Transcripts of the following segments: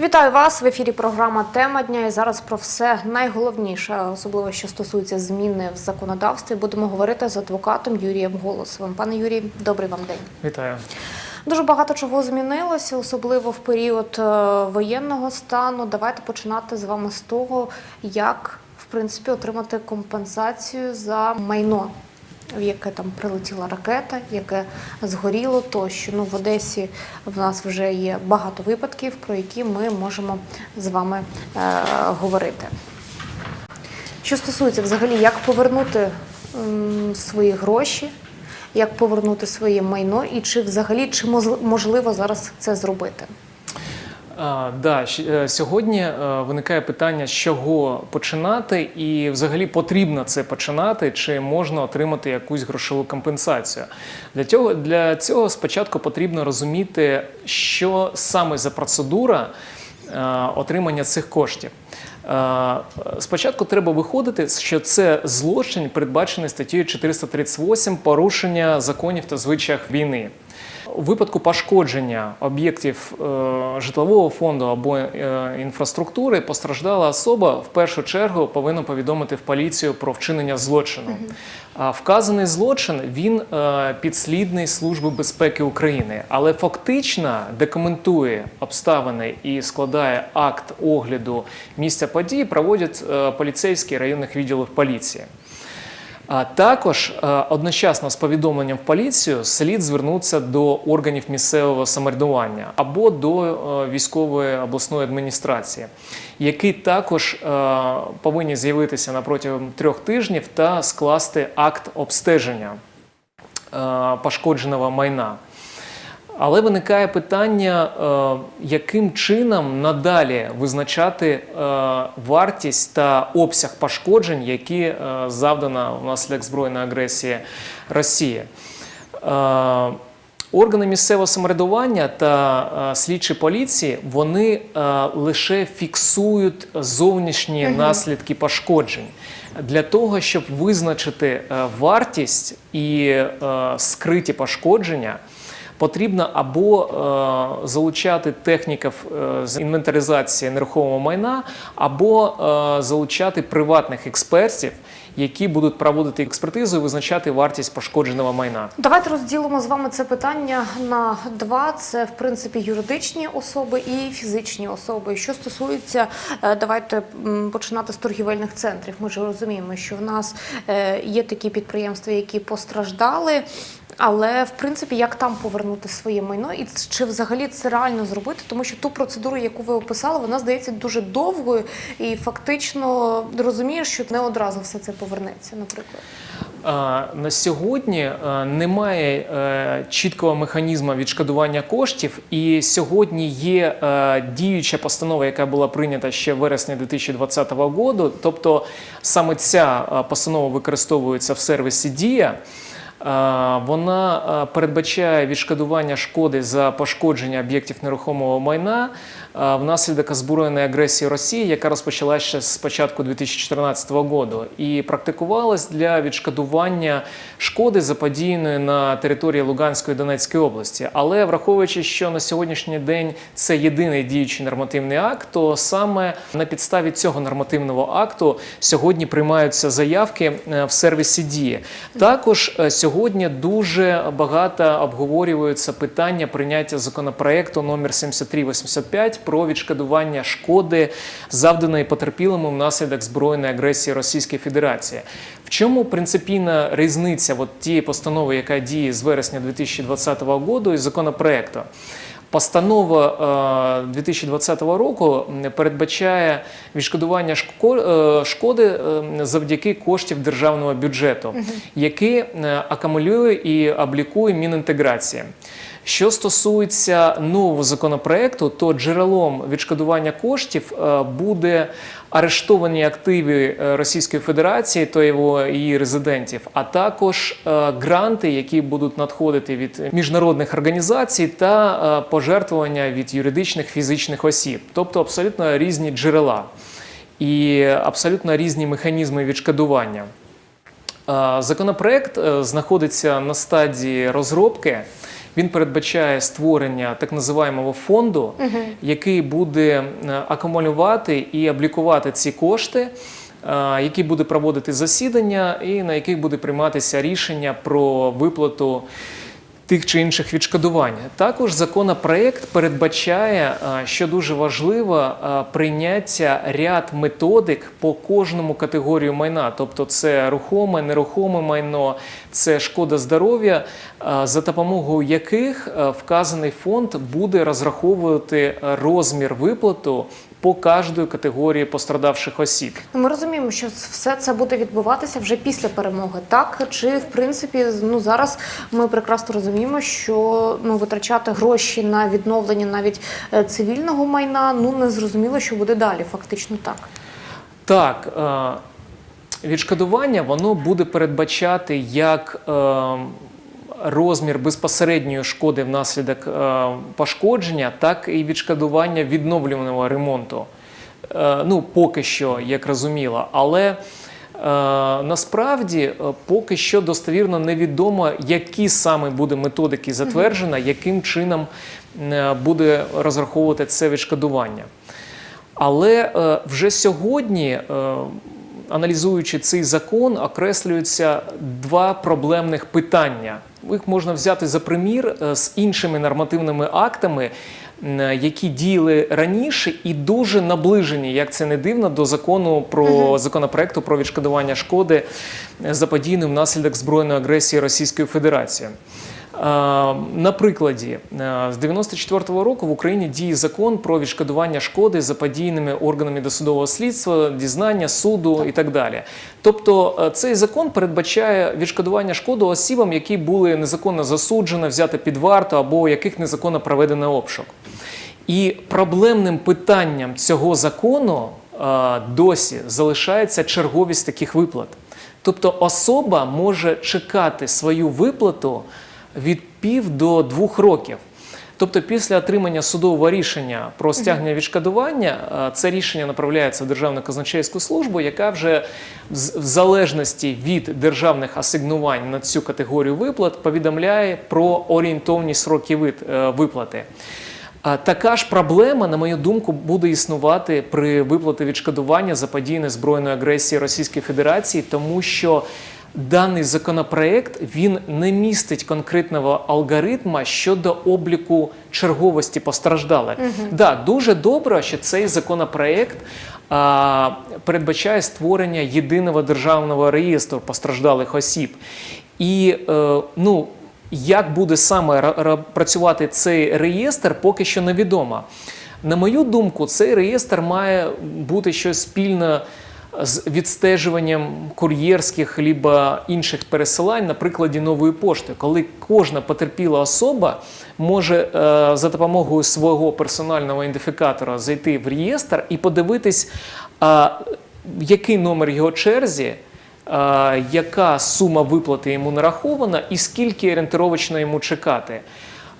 Вітаю вас в ефірі. Програма Тема дня. І зараз про все найголовніше, особливо що стосується зміни в законодавстві. Будемо говорити з адвокатом Юрієм Голосовим. Пане Юрій, добрий вам день. Вітаю. Дуже багато чого змінилося, особливо в період е, воєнного стану. Давайте починати з вами з того, як в принципі отримати компенсацію за майно. В яке там прилетіла ракета, яке згоріло, тощо ну в Одесі в нас вже є багато випадків, про які ми можемо з вами е, говорити. Що стосується взагалі, як повернути м, свої гроші, як повернути своє майно, і чи взагалі чи можливо зараз це зробити? А, да, е, сьогодні е, виникає питання, з чого починати, і взагалі потрібно це починати, чи можна отримати якусь грошову компенсацію. Для цього, для цього спочатку потрібно розуміти, що саме за процедура е, отримання цих коштів. Спочатку треба виходити, що це злочин, передбачений статтею 438 порушення законів та звичаїв війни. У випадку пошкодження об'єктів е, житлового фонду або е, інфраструктури постраждала особа в першу чергу повинна повідомити в поліцію про вчинення злочину. А вказаний злочин він е, підслідний Служби безпеки України, але фактично документує обставини і складає акт огляду місця події, проводять поліцейські районних відділів поліції. А також е, одночасно з повідомленням в поліцію слід звернутися до органів місцевого самоврядування або до е, військової обласної адміністрації, які також е, повинні з'явитися на протягом трьох тижнів та скласти акт обстеження пошкодженого майна. Але виникає питання, е, яким чином надалі визначати е, вартість та обсяг пошкоджень, які е, завдано внаслідок збройної агресії Росії. Органи місцевого самоврядування та слідчі поліції вони лише фіксують зовнішні наслідки пошкоджень для того, щоб визначити вартість і скриті пошкодження. Потрібно або е, залучати техніків е, з інвентаризації нерухомого майна, або е, залучати приватних експертів, які будуть проводити експертизу і визначати вартість пошкодженого майна. Давайте розділимо з вами це питання на два: це в принципі юридичні особи і фізичні особи. Що стосується, давайте починати з торгівельних центрів. Ми ж розуміємо, що в нас є такі підприємства, які постраждали. Але в принципі, як там повернути своє майно, і чи взагалі це реально зробити, тому що ту процедуру, яку ви описали, вона здається дуже довгою, і фактично розумієш, що не одразу все це повернеться, наприклад. На сьогодні е, немає е, чіткого механізму відшкодування коштів, і сьогодні є е, діюча постанова, яка була прийнята ще в вересні 2020 року. Тобто саме ця постанова використовується в сервісі Дія. Вона передбачає відшкодування шкоди за пошкодження об'єктів нерухомого майна внаслідок озброєної агресії Росії, яка розпочалася ще з початку 2014 року, і практикувалась для відшкодування шкоди заподіяної на території Луганської і Донецької області. Але враховуючи, що на сьогоднішній день це єдиний діючий нормативний акт, то саме на підставі цього нормативного акту сьогодні приймаються заявки е, в сервісі дії. Також е, сьогодні дуже багато обговорюються питання прийняття законопроекту номер 7385 про відшкодування шкоди, завданої потерпілими внаслідок збройної агресії Російської Федерації. В чому принципійна різниця от тієї постанови, яка діє з вересня 2020 року, і законопроекту? Постанова е, 2020 року м, передбачає відшкодування шко- е, шкоди е, завдяки коштів державного бюджету, які е, акумулює і облікує Мінінтеграція. Що стосується нового законопроекту, то джерелом відшкодування коштів е, буде арештовані активи е, Російської Федерації та його її резидентів, а також е, гранти, які будуть надходити від міжнародних організацій, та пожертвування від юридичних фізичних осіб, тобто абсолютно різні джерела і абсолютно різні механізми відшкодування. Законопроект знаходиться на стадії розробки. Він передбачає створення так називаємого фонду, який буде е, акумулювати і облікувати ці кошти. Які Який буде проводити засідання, і на яких буде прийматися рішення про виплату тих чи інших відшкодувань. Також законопроект передбачає, що дуже важливо, прийняття ряд методик по кожному категорію майна, тобто це рухоме, нерухоме майно, це шкода здоров'я, за допомогою яких вказаний фонд буде розраховувати розмір виплату по кожної категорії пострадавших осіб. Ну, Ми розуміємо, що все це буде відбуватися вже після перемоги, так чи в принципі ну зараз ми прекрасно розуміємо, що ну витрачати гроші на відновлення навіть е, цивільного майна, ну не зрозуміло, що буде далі. Фактично так. Так, е, відшкодування воно буде передбачати як е, розмір безпосередньої шкоди внаслідок е, пошкодження, так і відшкодування відновлюваного ремонту. Е, Ну, поки що, як розуміло. Але е, насправді поки що достовірно невідомо, які саме буде методики затверджена, яким чином буде розраховувати це відшкодування. Але вже сьогодні, аналізуючи цей закон, окреслюються два проблемних питання. Їх можна взяти за примір е, з іншими нормативними актами, які діяли раніше і дуже наближені, як це не дивно, до закону про законопроекту про відшкодування шкоди за заподіяної внаслідок збройної агресії Російської Федерації. Е, На прикладі, е, з 94-го року в Україні діє закон про відшкодування шкоди заподіяними органами досудового слідства, дізнання, суду і так далі. Тобто е, цей закон передбачає відшкодування шкоди осібам, які були незаконно засуджені, взяти під варту або у яких незаконно проведено обшук. І проблемним питанням цього закону досі залишається черговість таких виплат. Тобто особа може чекати свою виплату від пів до двох років. Тобто, після отримання судового рішення про стягнення відшкодування, е, це рішення направляється в Державну казначейську службу, яка вже в залежності від державних асигнувань на цю категорію виплат повідомляє про орієнтовні сроки е, виплати. Така ж проблема, на мою думку, буде існувати при виплаті відшкодування за заподіяної збройної агресії Російської Федерації, тому що даний законопроект він не містить конкретного алгоритма щодо обліку черговості постраждалих. Да, дуже добре, що цей законопроект а, передбачає створення єдиного державного реєстру постраждалих осіб. І е, ну, як буде саме ра- ра- працювати цей реєстр, поки що невідомо. На мою думку, цей реєстр має бути щось спільне з відстежуванням кур'єрських либо інших пересилань на прикладі нової пошти, коли кожна потерпіла особа може е, за допомогою свого персонального ідентифікатора зайти в реєстр і подивитись, який номер його черзі. е, Яка сума виплати йому нарахована і скільки орієнтировочно йому чекати?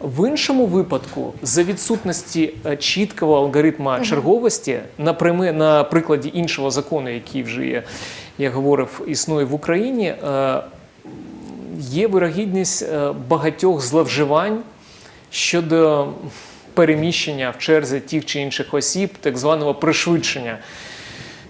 В іншому випадку, за відсутності е, чіткого алгоритму черговості, на, прими- на прикладі іншого закону, який вже є, я говорив, існує в Україні, е, є вирогідність е, багатьох зловживань щодо переміщення в черзі тих чи інших осіб, так званого пришвидшення,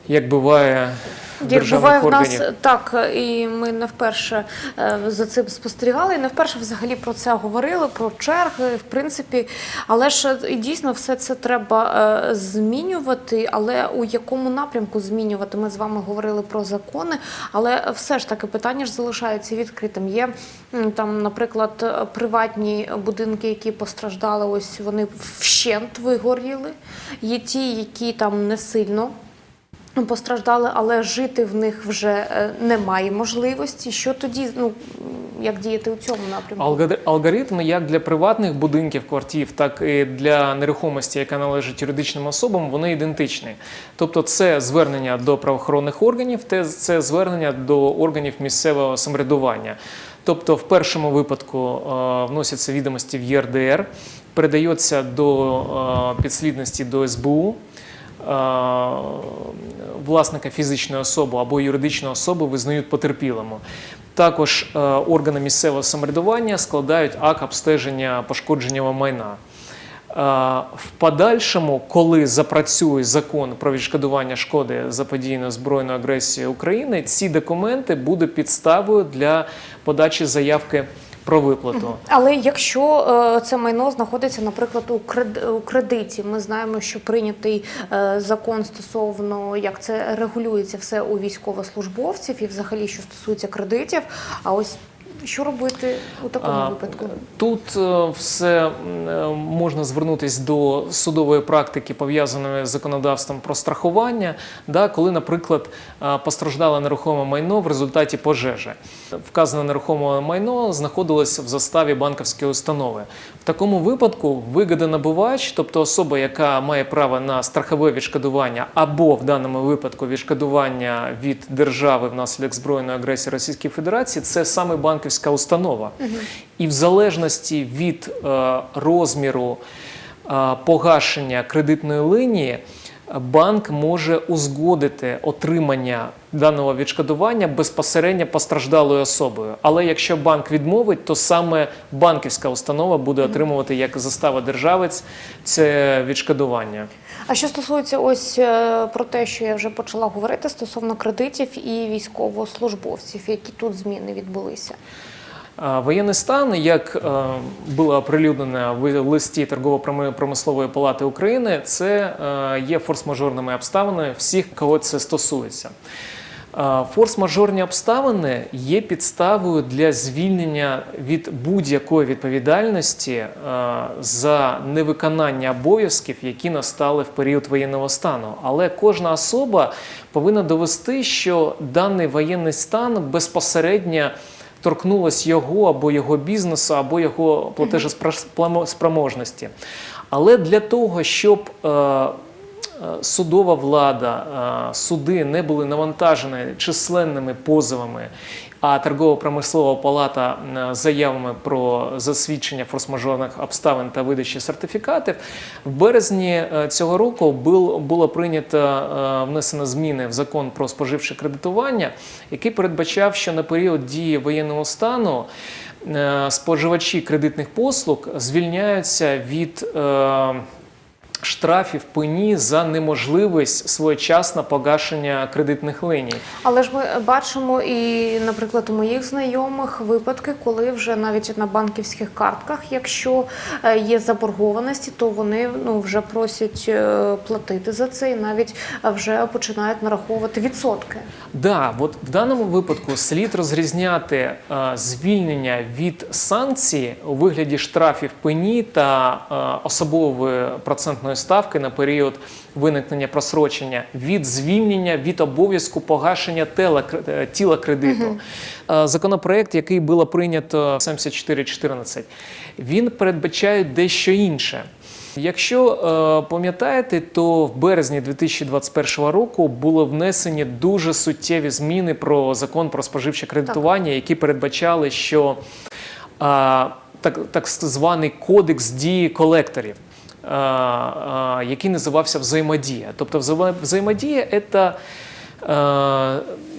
як буває в Як державних буває в нас так, і ми не вперше е, за цим спостерігали, і не вперше взагалі про це говорили, про черги, в принципі. Але ж і дійсно все це треба е, змінювати. Але у якому напрямку змінювати? Ми з вами говорили про закони, але все ж таки питання ж залишається відкритим. Є там, наприклад, приватні будинки, які постраждали, ось вони вщент вигоріли. Є ті, які там не сильно постраждали, але жити в них вже е, немає можливості. Що тоді, ну як діяти у цьому напрямку? Алгори- Алгоритми як для приватних будинків, квартир, так і для нерухомості, яка належить юридичним особам, вони ідентичні. Тобто, це звернення до правоохоронних органів, це звернення до органів місцевого самоврядування. Тобто, в першому випадку е, вносяться відомості в ЄРДР, передаються до е, підслідності до СБУ. Власника фізичної особи або юридичної особи визнають потерпілими. Також е, органи місцевого самоврядування складають акт обстеження пошкодженого майна. Е, В подальшому, коли запрацює закон про відшкодування шкоди за заподіяної збройної агресії України, ці документи будуть підставою для подачі заявки про виплату. Але якщо е, це майно знаходиться, наприклад, у кред- у кредиті, ми знаємо, що прийнятий е, закон стосовно як це регулюється все у військовослужбовців і взагалі що стосується кредитів. А ось що робити у такому А, випадку? Тут е, все е, можна звернутися до судової практики, пов'язаної з законодавством про страхування, да, коли, наприклад, е, постраждало нерухоме майно в результаті пожежі. Вказане нерухоме майно знаходилося в заставі банківської установи. В такому випадку вигодонабувач, тобто особа, яка має право на страхове відшкодування, або в даному випадку відшкодування від держави внаслідок збройної агресії Російської Федерації, це саме банківська установа. І в залежності від е, розміру е, погашення кредитної линії. Банк може узгодити отримання даного відшкодування безпосередньо постраждалою особою. Але якщо банк відмовить, то саме банківська установа буде отримувати як застава державець це відшкодування. А що стосується ось е, про те, що я вже почала говорити стосовно кредитів і військовослужбовців, які тут зміни відбулися. Воєнний стан, як було оприлюднено в листі торгово-промислової палати України, це є форс-мажорними обставинами всіх, кого це стосується. Форс-мажорні обставини є підставою для звільнення від будь-якої відповідальності за невиконання обов'язків, які настали в період воєнного стану. Але кожна особа повинна довести, що даний воєнний стан безпосередньо торкнулось його або його бізнесу, або його платежеспроможності. Але для того, щоб е, е, судова влада, е, суди не були навантажені численними позовами, а торгово-промислова палата е, заявами про засвідчення форс-мажорних обставин та видачі сертифікатів, в березні е, цього року бул- було прийнято е, внесено зміни в закон про споживче кредитування, який передбачав, що на період дії воєнного стану споживачі кредитних послуг звільняються від. Штрафів пені за неможливість своєчасно погашення кредитних линій. Але ж ми бачимо і, наприклад, у моїх знайомих випадки, коли вже навіть на банківських картках, якщо е, є заборгованості, то вони ну вже просять е, платити за це і навіть вже починають нараховувати відсотки. Да, от в даному випадку слід розрізняти е, звільнення від санкцій у вигляді штрафів пені та особової процентної ставки на період виникнення просрочення від звільнення від обов'язку погашення тела, е, тіла кредиту. Е, Законопроект, який було прийнято 7414, він передбачає дещо інше. Якщо е, пам'ятаєте, то в березні 2021 року було внесені дуже суттєві зміни про закон про споживче кредитування, які передбачали, що так, так званий кодекс дії колекторів. Який називався взаємодія. Тобто взаємо- взаємодія це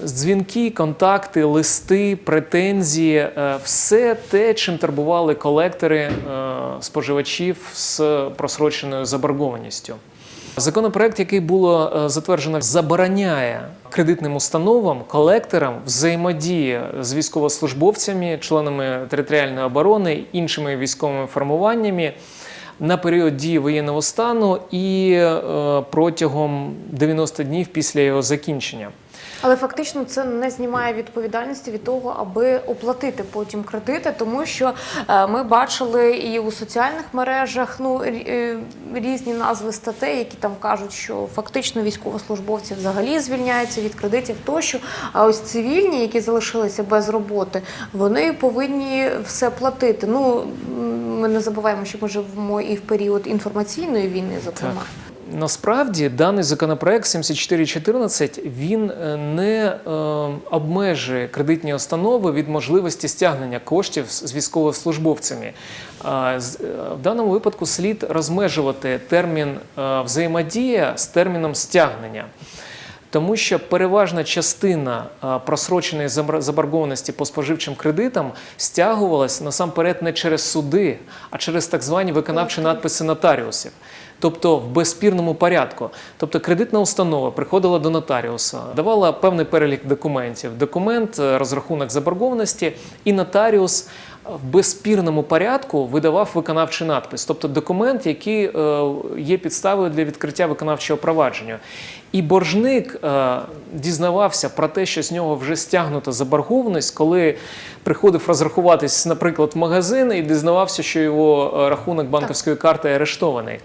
дзвінки, контакти, листи, претензії, все те, чим турбували колектори споживачів з просроченою заборгованістю. Законопроект, який було затверджено, забороняє кредитним установам, колекторам взаємодії з військовослужбовцями, членами територіальної оборони, іншими військовими формуваннями на період дії воєнного стану і е, протягом 90 днів після його закінчення. Але фактично це не знімає відповідальності від того, аби оплатити потім кредити, тому що е, ми бачили і у соціальних мережах ну е, різні назви статей, які там кажуть, що фактично військовослужбовці взагалі звільняються від кредитів тощо. А ось цивільні, які залишилися без роботи, вони повинні все платити. Ну ми не забуваємо, що ми живемо і в період інформаційної війни, зокрема. Насправді даний законопроект 7414 він е, не е, обмежує кредитні установи від можливості стягнення коштів з військовослужбовцями. Е, В даному випадку слід розмежувати термін е, взаємодія з терміном стягнення. Тому що переважна частина просроченої заборгованості по споживчим кредитам стягувалась насамперед не через суди, а через так звані виконавчі надписи нотаріусів. Тобто в безспірному порядку. Тобто кредитна установа приходила до нотаріуса, давала певний перелік документів, документ, е, розрахунок заборгованості, і нотаріус в безспірному порядку видавав виконавчий надпис, тобто документ, який е, є підставою для відкриття виконавчого провадження. І боржник е, дізнавався про те, що з нього вже стягнута заборгованість, коли приходив розрахуватись, наприклад, в магазин і дізнавався, що його е, рахунок банківської карти арештований.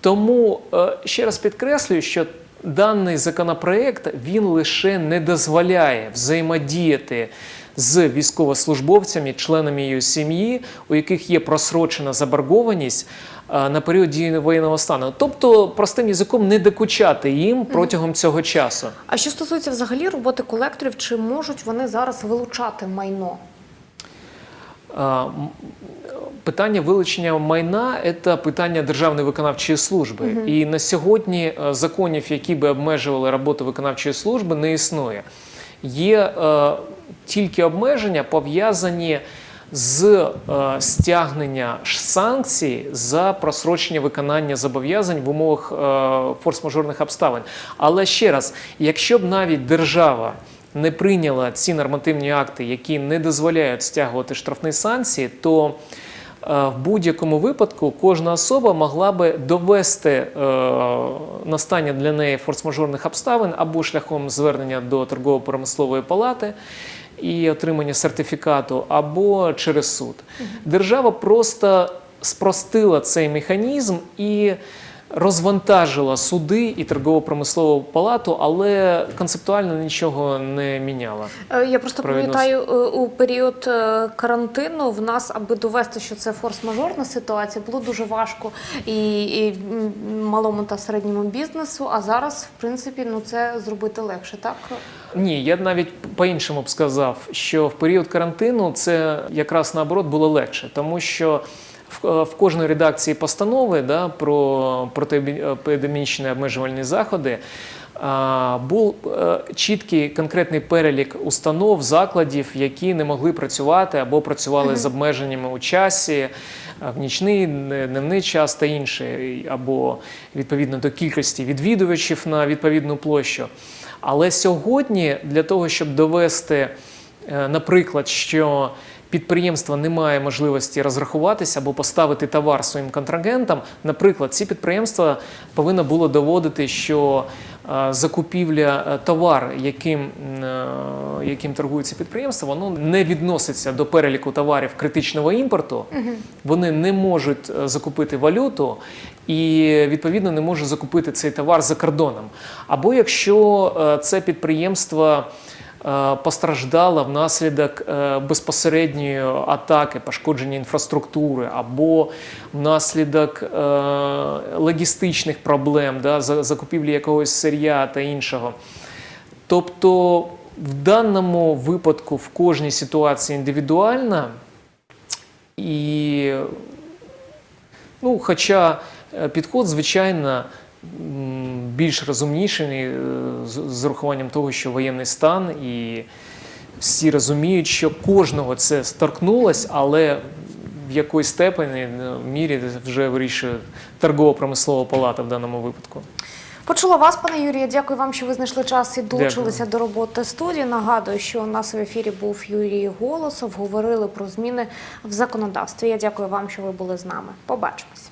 Тому е, ще раз підкреслюю, що даний законопроект він лише не дозволяє взаємодіяти з військовослужбовцями, членами її сім'ї, у яких є просрочена заборгованість на період дії воєнного стану. Тобто, простим язиком, не докучати їм протягом цього часу. А що стосується взагалі роботи колекторів, чи можуть вони зараз вилучати майно? Питання вилучення майна це питання Державної виконавчої служби. І на сьогодні е, законів, які би обмежували роботу виконавчої служби, не існує. Є е, тільки обмеження пов'язані з е, стягнення санкцій за просрочення виконання зобов'язань в умовах е, форс-мажорних обставин. Але ще раз, якщо б навіть держава не прийняла ці нормативні акти, які не дозволяють стягувати штрафні санкції, то в будь-якому випадку кожна особа могла би довести е, настання для неї форс-мажорних обставин або шляхом звернення до торгово-промислової палати і отримання сертифікату, або через суд. Держава просто спростила цей механізм і розвантажила суди і торгово-промислову палату, але концептуально нічого не міняла. Е, Я просто Про пам'ятаю, е, у період е, карантину в нас, аби довести, що це форс-мажорна ситуація, було дуже важко і, і малому та середньому бізнесу. А зараз, в принципі, ну це зробити легше, так? Ні, я навіть по-іншому б сказав, що в період карантину це якраз наоборот було легше, тому що в, е, в кожній редакції постанови да, про протиепідемічні обмежувальні заходи був е, чіткий конкретний перелік установ, закладів, які не могли працювати або працювали з обмеженнями у часі, в нічний, дневний час та інше, або відповідно до кількості відвідувачів на відповідну площу. Але сьогодні для того, щоб довести, е, наприклад, що підприємство не має можливості розрахуватися або поставити товар своїм контрагентам, наприклад, ці підприємства повинно було доводити, що е, закупівля е, товар, яким, е, яким торгується підприємство, воно не відноситься до переліку товарів критичного імпорту. Вони не можуть закупити валюту і відповідно не можуть закупити цей товар за кордоном. Або якщо це підприємство е, постраждало внаслідок е, безпосередньої атаки, пошкодження інфраструктури, або внаслідок е, логістичних проблем, да, закупівлі якогось сир'я та іншого. Тобто в даному випадку в кожній ситуації індивідуальна, і ну, хоча підход, звичайно, більш розумніший е, з урахуванням того, що воєнний стан, і всі розуміють, що кожного це сторкнулось, але в якоїсь степені е, мірі вже вирішує торгово-промислова палата в даному випадку. Почула вас, пане Юрію. Дякую вам, що ви знайшли час і долучилися до роботи студії. Нагадую, що у нас в ефірі був Юрій Голосов. Говорили про зміни в законодавстві. Я дякую вам, що ви були з нами. Побачимось.